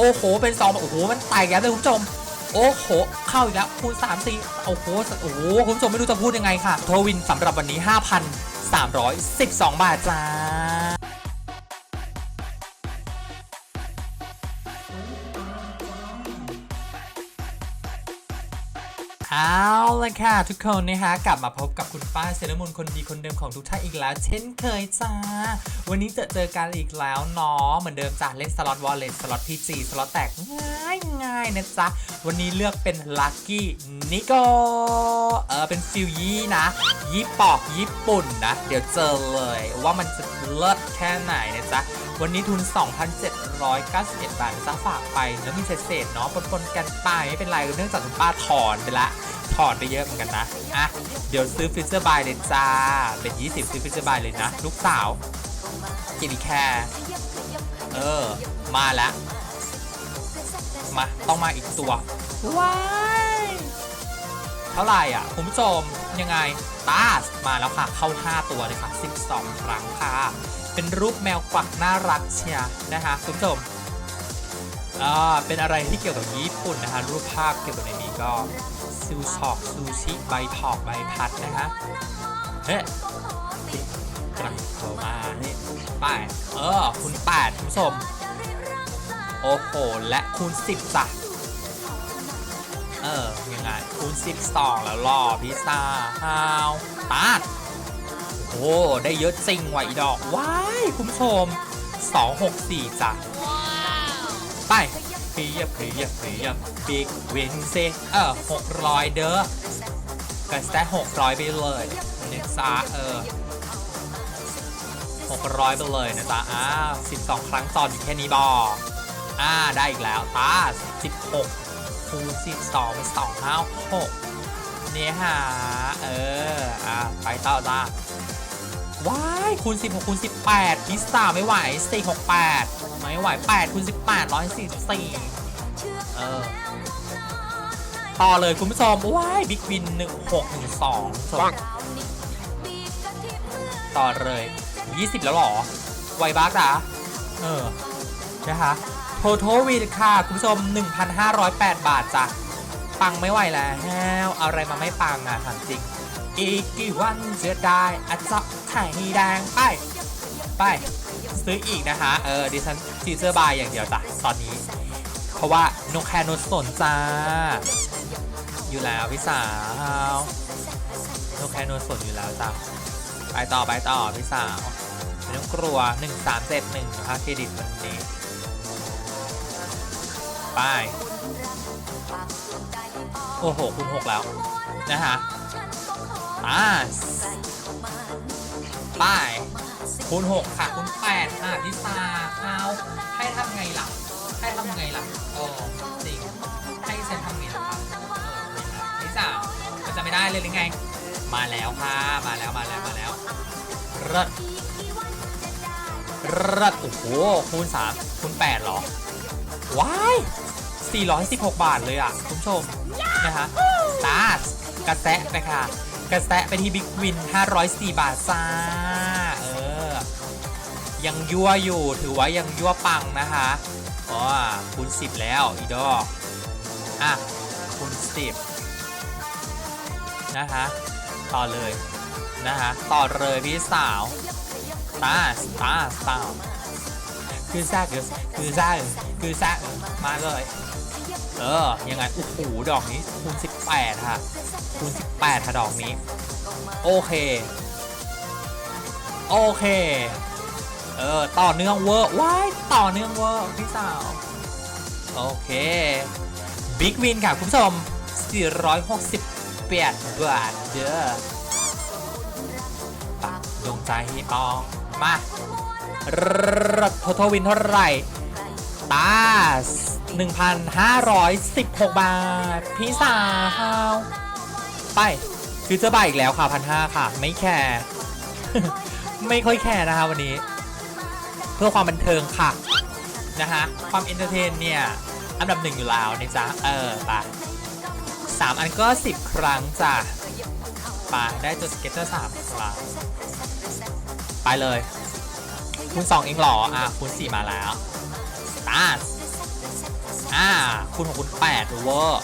โอ้โห เป็นสองโอ้โห มันแตกแล้วเลยคุณผู้ชม โอ้โห เข้าอีกแล้วคูณ3 4โอ้โห โอ้โห คุณผู้ชมไม่รู้จะพูดยังไงค่ะ โทวินสำหรับวันนี้ 5,312 บาทจ้า เอาละค่ะทุกคนนะคะกลับมาพบกับคุณป้าเซเลอร์มูนคนดีคนเดิมของทุกท่านอีกแล้ว เช่นเคยจ้า วันนี้จะเจอกันอีกแล้วเนาะเหมือนเดิมจ้าเล่นสล็อตวอลเล็ตสล็อตพีจีสล็อตแตกง่ายง่ายนะจ๊ะ วันนี้เลือกเป็นลัคกี้นิโกเออเป็นฟิลยี่นะ ยี่ปอกญี่ปุ่นนะ เดี๋ยวเจอเลยว่ามันจะ เลิศแค่ไหนนะจ๊ะ วันนี้ทุน 2,791 บาทนะจ๊ะฝากไป แล้วมีเศษๆเนาะปนๆกันไปไม่เป็นไรเนื่องจากคุณป้าถอนไปละถอนไปเยอะเหมือนกันนะ อะ เดี๋ยวซื้อฟิชเซอร์บายเลยจ้า เป็น 20 ซื้อฟิชเซอร์บายเลยนะ ลูกสาว กินแค่ เออ มาแล้ว มา ต้องมาอีกตัว ว้าย เท่าไหร่อะคุณผู้ชมยังไงตาสมาแล้วค่ะ เข้า 5 ตัวเลยค่ะ 12 ครั้งค่ะ เป็นรูปแมวกวักน่ารักเชียนะคะคุณผู้ชมอ่าเป็นอะไรที่เกี่ยวกับญี่ปุ่นนะคะ รูปภาพเกี่ยวกับในนี้ก็ซูชอกซูชิใบถอกใบพัดนะคะเฮ้กลับเข้ามานี่ไป้ายเออคูณ8คุณผู้ชม โอ้โห และคูณ10จ้ะ เออ ยังไงคูณ12 แล้วรอพิซซ่าฮาวตาดโอ้โหได้เยอะจริงว่ะอีดอกว้ายคุณผู้ชม 264จ้ะไปเพียบเพียบเพียบบิ๊กวินเซเออหกร้อยเด้อกันแสหกร้อยไปเลยเน็ตซ่าเออหกร้อยไปเลยนะจ๊ะอ้าวสิบสองครั้งต่ออยู่แค่นี้บออ่าได้อีกแล้วตาสิบหก คูณสิบสองเป็นสองห้าหกเนี่ยฮะเออ อ่าไปต่อจ้าว้ายคูณ16คูณ18พิซซ่าไม่ไหว 468 ไม่ไหว8คูณ18 144 เออ ต่อเลยคุณผู้ชม ว้ายบิ๊กวิน 1612ส่งต่อเลย 20 แล้วเหรอ ไวบักนะเออ นะคะ โทโทวินค่ะ คุณผู้ชม 1,508 บาทจ้ะ ปังไม่ไหวแล้วอะไรมาไม่ปังอะถามจริง อีกกี่วันจะได้อาจจะไข่แดงไป ไป ซื้ออีกนะคะ เออ ดิฉันทีเซอร์บายอย่างเดียวจ้ะ ตอนนี้ เพราะว่านกแคร์นสนจ้า อยู่แล้วพี่สาวนกแคร์นสนอยู่แล้วจ้ะ ไปต่อไปต่อพี่สาวไม่ต้องกลัว 1371นะคะเครดิตวันนี้ ไป โอ้โหคุณหกแล้ว นะคะอ่าป้ายคูณ6ค่ะคูณ8ค่ะพิซซ่าข้าให้ทำไงล่ะ ให้ทำไงล่ะโอ้จริงให้ฉันทำไงล่ะครับพิซซ่ามันจะไม่ได้เลยหรือไง มาแล้วค่ะ มาแล้วมาแล้วมาแล้วเริดเริดโอ้โหคูณ3คูณ8เหรอว้าย 416 บาทเลยอะคุณผู้ชมนะคะตาสกระแซะไปค่ะกระแซะไปที่บิ๊กวิน 504 บาทจ้าเออ ยังยั่วอยู่ถือว่ายังยั่วปังนะคะอ๋อคูณ10 แล้วอีดอกอะคูณ10 นะคะ ต่อเลยนะคะต่อเลยพี่สาวตาสตาสตาคือซ่าคือคือซ่าคือซ่ามาเลย เออ ยังไงโอ้โหดอกนี้คูณ18ค่ะคูณ18ค่ะดอกนี้ โอเค โอเค เออ ต่อเนื่องเวอร์ว้ายต่อเนื่องเวอร์พี่สาว โอเค บิ๊กวินค่ะ คุณผู้ชม 468 บาทเด้อปักดวงใจให้ปอง มารับททวินเท่าไหร่ตาส 1,516 บาท พี่สาวไปฟิวเจอร์บายอีกแล้วค่ะพันห้าค่ะ ไม่แคร์ไม่ค่อยแคร์นะคะวันนี้ เพื่อความบันเทิงค่ะนะฮะความเอนเตอร์เทนเนี่ย อันดับหนึ่งอยู่แล้วนะจ๊ะ เออไปสามอันก็10ครั้งจ้ะไปได้ตัวสเก็ตเตอร์สามครั้งไปเลยคูณ2เองหรอ อะคูณ4มาแล้วตาส คูณ6คูณ8เวอร์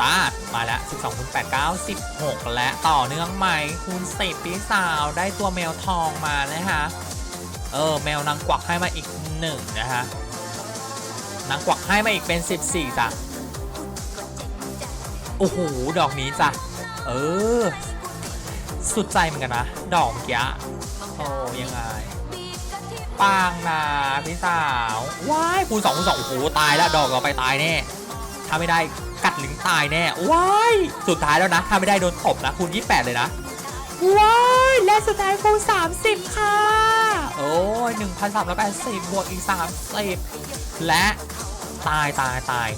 ตาดมาแล้ว 12คูณ8 96 และต่อเนื่องใหม่คูณ10พี่สาวได้ตัวแมวทองมานะคะเออแมวนางกวักให้มาอีกหนึ่งนะคะนางกวักให้มาอีกเป็น 14จ้ะโอ้โหดอกนี้จ้ะเออ สุดใจเหมือนกันนะ ดอกเมื่อกี้อะโอ้ยังไง ปางนะพี่สาวว้ายคูณสองคูณสองโอ้โหตายแล้วดอกเราไปตายแน่ถ้าไม่ได้กัดลิงตายแน่ว้ายสุดท้ายแล้วนะ ถ้าไม่ได้โดนตบนะคูณ28 เลยนะว้ายและสุดท้ายคูณ30 ค่ะ โอ้ย1,380 บวกอีก 30 และตายตายตาย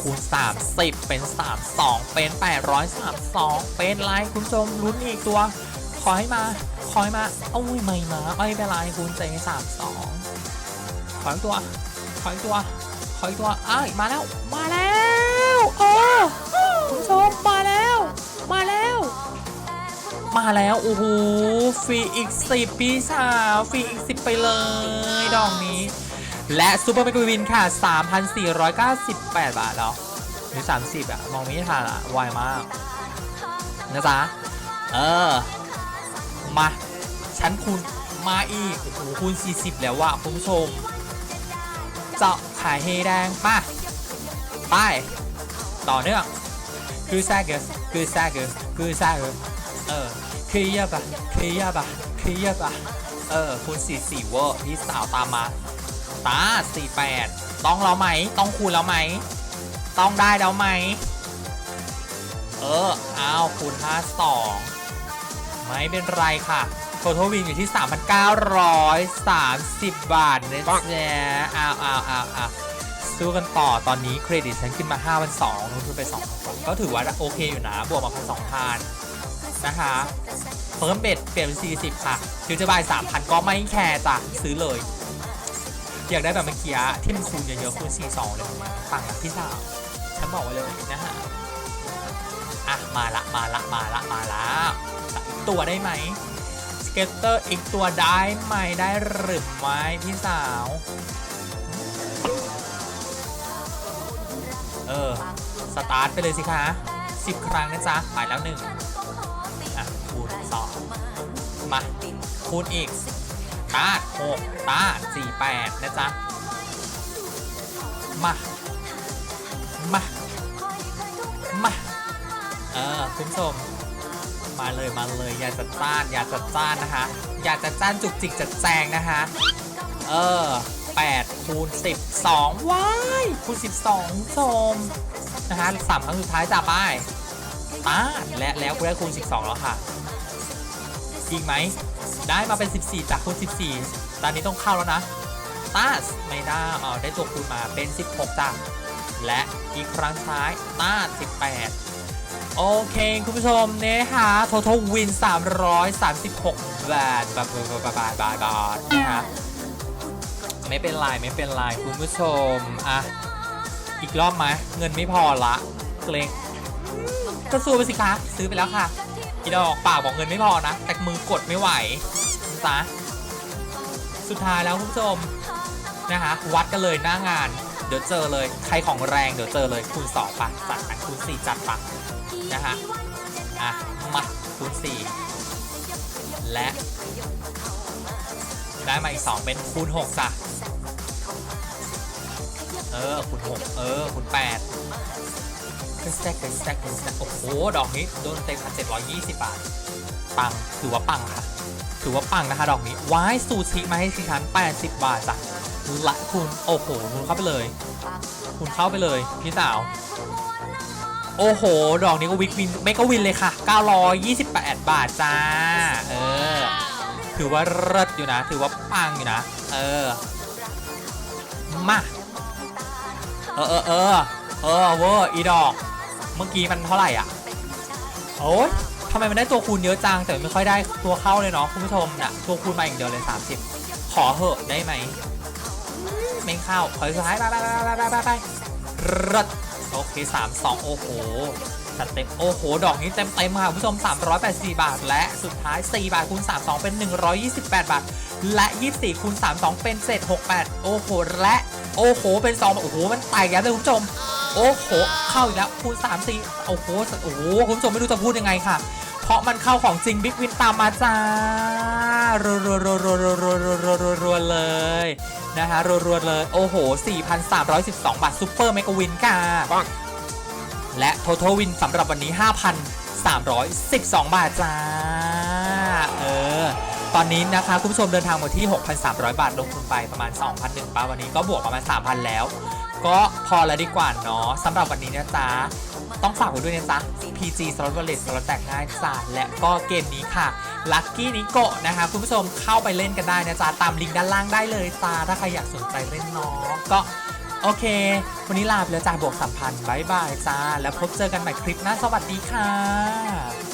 คูณ30 เป็น 32 เป็น 832 เป็นไรคุณผู้ชมลุ้นอีกตัว ขอให้มา ขอให้มาโอ้ยไม่มาไม่เป็นไรคูณเจสามสองขออีกตัว ขออีกตัว ขออีกตัวอ้ายมาแล้ว มาแล้วโอ้คุณผู้ชมมาแล้ว มาแล้ว มาแล้วโอ้โหฟรีอีก10พี่สาวฟรีอีก10ไปเลยดอกนี้ และซูเปอร์เมกวินค่ะ 3,498 บาทแล้วหรือ30อะมองไม่ทันอะไวมากนะจ๊ะเออ มาฉันคูณมาอีกโอ้โหคูณ 40 แล้วว่ะคุณผู้ชม เจาะขายเฮแดงป่ะไปต่อเนื่องคือแซกเกอร์คือแซกเกอร์คือแซกเกอร์เออเคลียร์ปะเคลียร์ปะเคลียร์ปะเออคูณ 44 เวอร์พี่สาวตามมาตา48 ต้องแล้วไหม ต้องคูณแล้วไหม ต้องได้แล้วไหม เออเอาคูณ52 ไม่เป็นไรค่ะโท t a l วินอยู่ที่ 3,930 บาทนะจ๊ะอ้าวอ้าวอ้าวอ้าวสู้กันต่อตอนนี้เครดิตฉันขึ้นมา5,200ลงทุนไป2,000กว่าก็ถือว่าโอเคอยู่นะ บวกมาพันสองพันนะคะเพิ่มเบ็ดเปลี่ยนเป็น40 ค่ะถึงจะบาย 3,000 ก็ไม่แคร์จ้ะซื้อเลย อยากได้แบบเมื่อกี้อะที่มันคูณเยอะๆคูณ42 เลยปังนะพี่สาวฉันบอกไว้เลยนะฮะอะ มาละมาละมาละมาละสัก ตัวได้ไหมสเก็ตเตอร์อีกตัวได้ไหมได้หรือไม่พี่สาว เออ สตาร์ทไปเลยสิคะ10ครั้งนะจ๊ะไปแล้วหนึ่งอะคูณสองมาคูณอีกตาดหกตาดสี่แปดนะจ๊ะ มา มา มา เออ คุณผู้ชม มาเลยมาเลยอย่าจัดจ้านอย่าจัดจ้านนะคะ อย่าจัดจ้านจุกจิกจัดแจงนะคะ เออ8คูณ12 ว้ายคูณ 12ชมนะคะสามครั้งสุดท้ายจ้าป้ายตาและแล้วกูได้คูณ 12 แล้วค่ะจริงไหม ได้มาเป็น 14 จากคูณ 14 ตอนนี้ต้องเข้าแล้วนะตาสไม่ได้เอาได้ตัวคูณมาเป็น 16จ้ะและอีกครั้งท้ายตาส18 โอเค คุณผู้ชมเนี่ยค่ะ total win 336 บาทบาทบาทบาทบาทบาทบาทนะฮะไม่เป็นไรไม่เป็นไรคุณผู้ชม อะ อีกรอบไหมเงินไม่พอละเกรงก็สู้ไปสิคะซื้อไปแล้วค่ะอีดอกปากบอกเงินไม่พอนะ แต่มือกดไม่ไหวจ้ะสุดท้ายแล้วคุณผู้ชมนะคะวัดกันเลยหน้างาน เดี๋ยวเจอเลย ใครของแรงเดี๋ยวเจอเลยคูณ2ปะจัดไปคูณ4จัดปะนะฮะอะมาคูณ4และได้มาอีก2เป็นคูณ6จ้ะเออคูณ6เออคูณ8เป็นสแต็กเป็นสแต็กเป็นสแต็กโอ้โห ดอกนี้โดนเต็มพันเจ็ดร้อยยี่สิบบาท ปัง ถือว่าปังค่ะ ถือว่าปังนะคะ ดอกนี้ว้ายซูชิมาให้ชิฉัน80บาทจ้ะ ละคุณโอ้โหคุณเข้าไปเลย คุณเข้าไปเลย พี่สาว โอ้โห ดอกนี้ก็วิกวินไม่ก็วินเลยค่ะ 928 บาทจ้า เออ ถือว่าเลิศอยู่นะ ถือว่าปังอยู่นะ เออ มา เออเออเออเออเวอร์อีดอก เมื่อกี้มันเท่าไหร่อะ โอ้ยทำไมมันได้ตัวคูณเยอะจัง แต่ไม่ค่อยได้ตัวเข้าเลยเนาะคุณผู้ชมนะตัวคูณมาอย่างเดียวเลย 30 ขอเหอะได้ไหม ไม่เข้าถอยสุดท้ายไปไปไปไปไปไปรถโอเคสามสองโอ้โหจัดเต็มโอ้โห ดอกนี้เต็มเต็มค่ะคุณผู้ชม 384 บาท และสุดท้าย 4 บาทคูณ 32 เป็น 128 บาท และ 24คูณ32 เป็นเศษ68 โอ้โห และโอ้โห เป็น2โอ้โห มันแตกแล้เลยคุณผู้ชม โอ้โห เข้าอีกแล้วคูณ3 4โอ้โห โอ้โห คุณผู้ชมไม่รู้จะพูดยังไงค่ะ เพราะมันเข้าของจริงบิ๊กวินตามมาจ้ารัวๆๆๆๆๆเลย นะฮะรัวรัวเลย โอ้โห 4,312 บาทซูเปอร์เมกะวินค่ะและ Total Win สำหรับวันนี้ 5,312 บาทจ้า เออ ตอนนี้นะคะคุณผู้ชมเดินทางมาที่ 6,300 บาทลงทุนไปประมาณ 2,001บาทวันนี้ก็บวกประมาณ 3,000 แล้ว ก็พอแล้วดีกว่าเนาะสำหรับวันนี้นะจ๊ะ ต้องฝากไว้ด้วยนะจ๊ะ PG Slot Wallet สล็อตแตกง่ายจ้ะและก็เกมนี้ค่ะ Lucky n i c o นะคะ คุณผู้ชมเข้าไปเล่นกันได้นะจ๊ะ ตามลิงก์ด้านล่างได้เลยจ้าถ้าใครอยากสนใจเล่นเนาะก็โอเค วันนี้ลาไปแล้วจ้าบวกสัมพันธ์บายบายจ้า แล้วพบเจอกันใหม่คลิปหน้าสวัสดีค่ะ